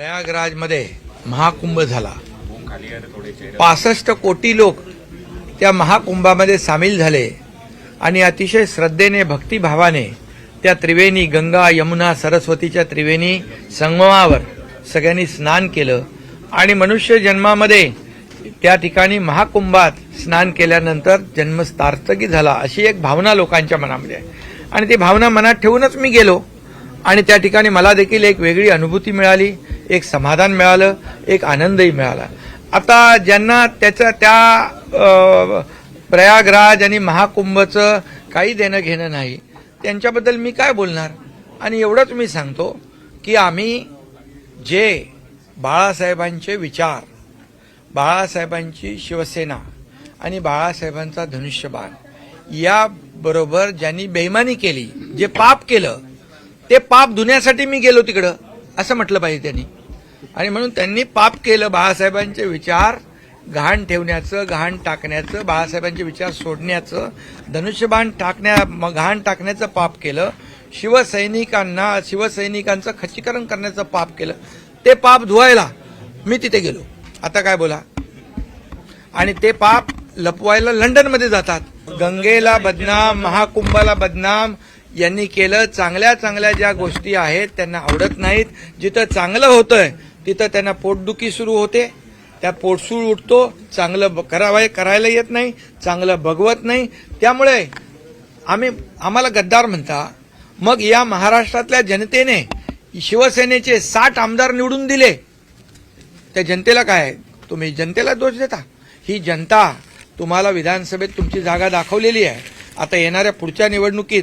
प्रयागराजमध्ये महाकुंभ झाला. पासष्ट कोटी लोक त्या महाकुंभामध्ये सामील झाले आणि अतिशय श्रद्धेने भक्तिभावाने त्या त्रिवेणी गंगा यमुना सरस्वतीच्या त्रिवेणी संगमावर सगळ्यांनी स्नान केलं आणि मनुष्य जन्मामध्ये त्या ठिकाणी महाकुंभात स्नान केल्यानंतर जन्म सार्थकी झाला अशी एक भावना लोकांच्या मनामध्ये आहे. आणि ती भावना मनात ठेवूनच मी गेलो. आणि त्या ठिकाणी मला देखील एक वेगळी अनुभूती मिळाली एक समाधान मिळालं एक आनंदही मिळाला. आता ज्यांना त्याचं त्या प्रयागराज आणि महाकुंभचं काही देणं घेणं नाही त्यांच्याबद्दल मी काय बोलणार? आणि एवढंच मी सांगतो की आम्ही जे बाळासाहेबांचे विचार बाळासाहेबांची शिवसेना आणि बाळासाहेबांचा धनुष्यबाण याबरोबर ज्यांनी बेईमानी केली जे पाप केलं ते पाप धुण्यासाठी मी गेलो तिकडं असं म्हटलं पाहिजे त्यांनी. आणि म्हणून त्यांनी पाप केलं बाळासाहेबांचे विचार घाण ठेवण्याचं घाण टाकण्याचं बाळासाहेबांचे विचार सोडण्याचं धनुष्यबाण टाकण्या घाण टाकण्याचं पाप केलं शिवसैनिकांना शिवसैनिकांचं खच्चीकरण करण्याचं पाप केलं. ते पाप धुवायला मी तिथे गेलो. आता काय बोला? आणि ते पाप लपवायला लंडनमध्ये जातात. गंगेला बदनाम महाकुंभाला बदनाम यांनी केलं. चांगल्या चांगल्या ज्या गोष्टी आहेत त्यांना आवडत नाहीत. जिथं चांगलं होतंय तिथं त्यांना पोटदुखी सुरू होते. त्या पोटसूळ उठतो. चांगलं ब- करावं करायला येत नाही. चांगलं बघवत नाही. त्यामुळे आम्ही आम्हाला गद्दार म्हणता मग या महाराष्ट्रातल्या जनतेने शिवसेनेचे साठ आमदार निवडून दिले. त्या जनतेला काय? आहे? तुम्ही जनतेला दोष देता. ही जनता तुम्हाला विधानसभेत तुमची जागा दाखवलेली आहे. आता येणाऱ्या पुढच्या निवडणुकीत